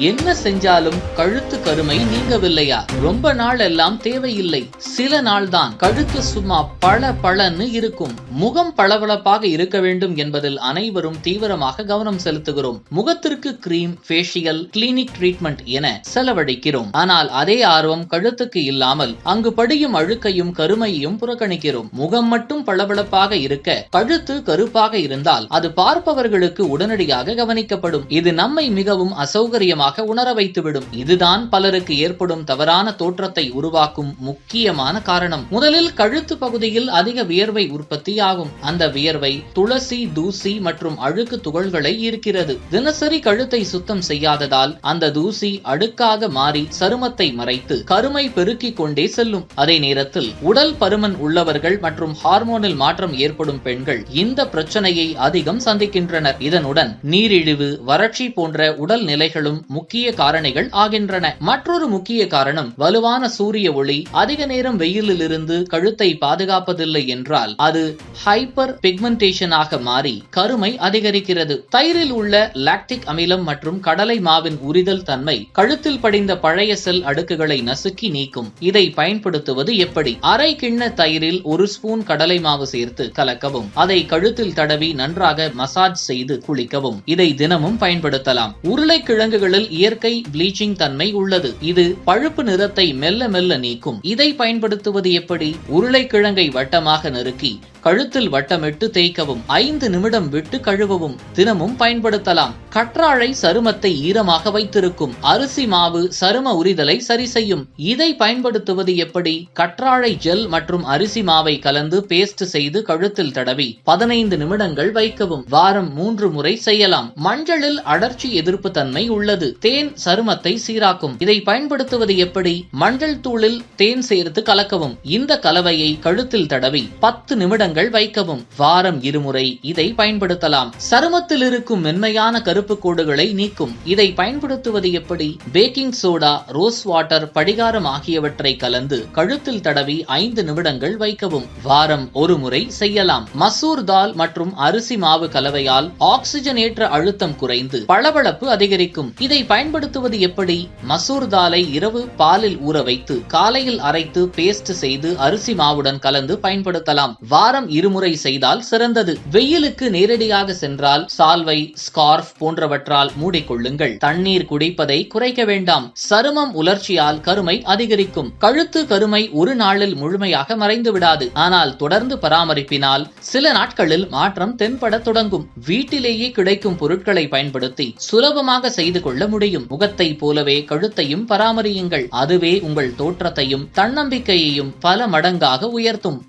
என்ன செஞ்சாலும் கழுத்து கருமை நீங்கவில்லையா? ரொம்ப நாள் எல்லாம் தேவையில்லை. சில நாள் தான் கழுத்து சும்மா பல பளன்னு இருக்கும். முகம் பளபளப்பாக இருக்க வேண்டும் என்பதில் அனைவரும் தீவிரமாக கவனம் செலுத்துகிறோம். முகத்திற்கு கிரீம் ஃபேஷியல் கிளினிக் ட்ரீட்மெண்ட் என செலவழிக்கிறோம். ஆனால் அதே ஆர்வம் கழுத்துக்கு இல்லாமல் அங்கு படியும் அழுக்கையும் கருமையையும் புறக்கணிக்கிறோம். முகம் மட்டும் பளபளப்பாக இருக்க கழுத்து கருப்பாக இருந்தால் அது பார்ப்பவர்களுக்கு உடனடியாக கவனிக்கப்படும். இது நம்மை மிகவும் அசௌகரியமாக உணர வைத்துவிடும். இதுதான் பலருக்கு ஏற்படும் தவறான தோற்றத்தை உருவாக்கும் முக்கியமான காரணம். முதலில் கழுத்து பகுதியில் அதிக வியர்வை உற்பத்தியாகும். அந்த வியர்வை துளசி தூசி மற்றும் அழுக்கு துகள்களை ஈர்க்கிறது. தினசரி கழுத்தை சுத்தம் செய்யாததால் அந்த தூசி அடுக்காக மாறி சருமத்தை மறைத்து கருமை பெருக்கிக் கொண்டே செல்லும். அதே நேரத்தில் உடல் பருமன் உள்ளவர்கள் மற்றும் ஹார்மோனில் மாற்றம் ஏற்படும் பெண்கள் இந்த பிரச்சனையை அதிகம் சந்திக்கின்றனர். இதனுடன் நீரிழிவு வறட்சி போன்ற உடல் நிலைகளும் முக்கிய காரணிகள் ஆகின்றன. மற்றொரு முக்கிய காரணம் வலுவான சூரிய ஒளி அதிக நேரம் வெயிலில் இருந்து கழுத்தை பாதுகாப்பதில்லை என்றால் அது ஹைப்பர் பிக்மெண்டேஷனாக மாறி கருமை அதிகரிக்கிறது. தயிரில் உள்ள லாக்டிக் அமிலம் மற்றும் கடலை மாவின் உரிதல் தன்மை கழுத்தில் படிந்த பழைய செல் அடுக்குகளை நசுக்கி நீக்கும். இதை பயன்படுத்துவது எப்படி? அரை கிண்ண தயிரில் ஒரு ஸ்பூன் கடலை மாவு சேர்த்து கலக்கவும். அதை கழுத்தில் தடவி நன்றாக மசாஜ் செய்து குளிக்கவும். இதை தினமும் பயன்படுத்தலாம். உருளைக்கிழங்குகளில் இயற்கை ப்ளீச்சிங் தன்மை உள்ளது. இது பழுப்பு நிறத்தை மெல்ல மெல்ல நீக்கும். இதை பயன்படுத்துவது எப்படி? உருளைக்கிழங்கை வட்டமாக நறுக்கி கழுத்தில் வட்டமிட்டு தேய்க்கவும் ஐந்து நிமிடம் விட்டு கழுவவும் தினமும் பயன்படுத்தலாம். கற்றாழை சருமத்தை ஈரமாக வைத்திருக்கும். அரிசி மாவு சரும உரிதலை சரி செய்யும். இதை பயன்படுத்துவது எப்படி? கற்றாழை ஜெல் மற்றும் அரிசி மாவை கலந்து பேஸ்ட் செய்து கழுத்தில் தடவி பதினைந்து நிமிடங்கள் வைக்கவும். வாரம் மூன்று முறை செய்யலாம். மஞ்சளில் அடர்ச்சி எதிர்ப்பு தன்மை உள்ளது. தேன் சருமத்தை சீராக்கும். இதை பயன்படுத்துவது எப்படி? மஞ்சள் தூளில் தேன் சேர்த்து கலக்கவும். இந்த கலவையை கழுத்தில் தடவி பத்து நிமிடங்கள் வைக்கவும். வாரம் இருமுறை இதை பயன்படுத்தலாம். சருமத்தில் இருக்கும் மென்மையான கருப்பு கோடுகளை நீக்கும். இதை பயன்படுத்துவது எப்படி? பேக்கிங் சோடா ரோஸ் வாட்டர் படிகாரம் ஆகியவற்றை கலந்து கழுத்தில் தடவி ஐந்து நிமிடங்கள் வைக்கவும். வாரம் ஒரு முறை செய்யலாம். மசூர் தால் மற்றும் அரிசி மாவு கலவையால் ஆக்சிஜனேற்ற அழுத்தம் குறைந்து பளபளப்பு அதிகரிக்கும். இதை பயன்படுத்துவது எப்படி? மசூர் தாலை இரவு பாலில் ஊற வைத்து காலையில் அரைத்து பேஸ்ட் செய்து அரிசி மாவுடன் கலந்து பயன்படுத்தலாம். வாரம் வாரம் இருமுறை செய்தால் சிறந்தது. வெயிலுக்கு நேரடியாக சென்றால் சால்வை ஸ்கார்ஃப் போன்றவற்றால் மூடிக்கொள்ளுங்கள். தண்ணீர் குடிப்பதை குறைக்க வேண்டாம். சருமம் உலர்ச்சியால் கருமை அதிகரிக்கும். கழுத்து கருமை ஒரு நாளில் முழுமையாக மறைந்து விடாது. ஆனால் தொடர்ந்து பராமரிப்பினால் சில நாட்களில் மாற்றம் தென்பட தொடங்கும். வீட்டிலேயே கிடைக்கும் பொருட்களை பயன்படுத்தி சுலபமாக செய்து கொள்ள முடியும். முகத்தை போலவே கழுத்தையும் பராமரியுங்கள். அதுவே உங்கள் தோற்றத்தையும் தன்னம்பிக்கையையும் பல மடங்காக உயர்த்தும்.